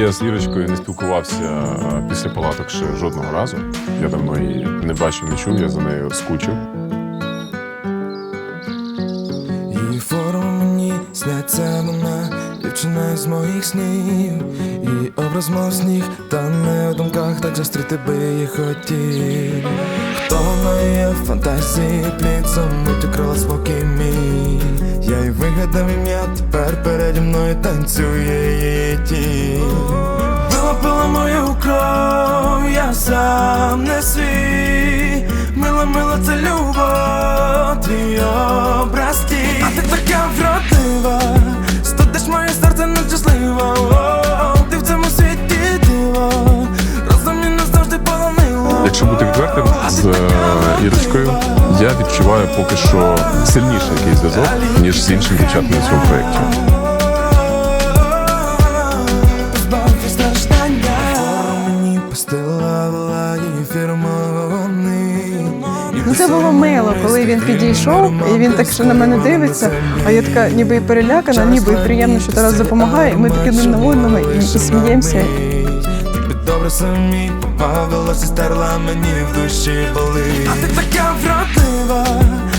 Я з Ірочкою не спілкувався після палаток ще жодного разу. Я давно її не бачив, не чув, я за нею скучив. І форма мені сняться вона, дівчина з моїх снів, і образ сніг, та не в думках так зустріти би її хотів. Хто вона є фантазії, пліцом мить украла спокій мій. Вигадав ім'я, тепер переді мною танцює її тінь. Вилопила мою кров, я сам не свій. Мила, мила, це любов, твій образ ті. А ти така вродлива, студиш моє серце нещасливо. Ти в цьому світі диво, розум мене назавжди полонило. Якщо бути відвертим з е, Ірочкою, я відчуваю поки що сильніший якийсь зв'язок, ніж з іншими дівчатами у цьому проєкті. Ну це було мило, коли він підійшов, і він так ще на мене дивиться. А я така ніби і перелякана, ніби і приємно, що Тарас допомагає. І ми такі один на одного і, і сміємося. Добре самі побавилася, стерла мені в душі болить. А ти така вродлива,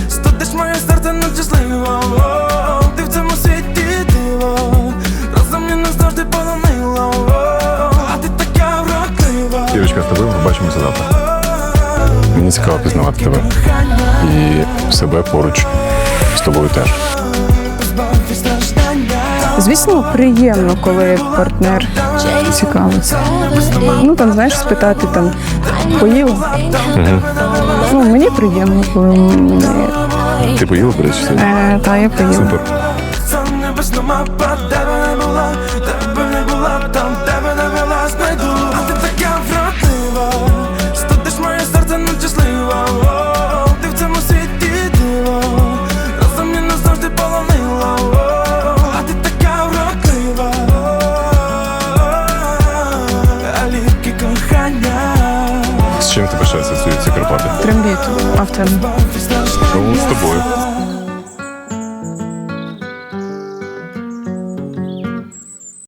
студиш моє серце нещасливо. О, Ти в цьому світі диво, разом мене завжди полонило. А ти така вродлива. Ірочка, з тобою побачимося завтра. Мені цікаво пізнавати тебе. І себе поруч з тобою теж. Звісно, приємно, коли партнер цікавиться. Ну там знаєш, спитати там поїв. Ну мені приємно, коли мені Ти поїла, до речі, сьогодні? е, та я поїла. Супер. Це небесна мапа, де б не була, тебе не була, там, Чим асоціюються Карпати? Трембіт, а в тебе. Позбавте страждання. Ну, з тобою.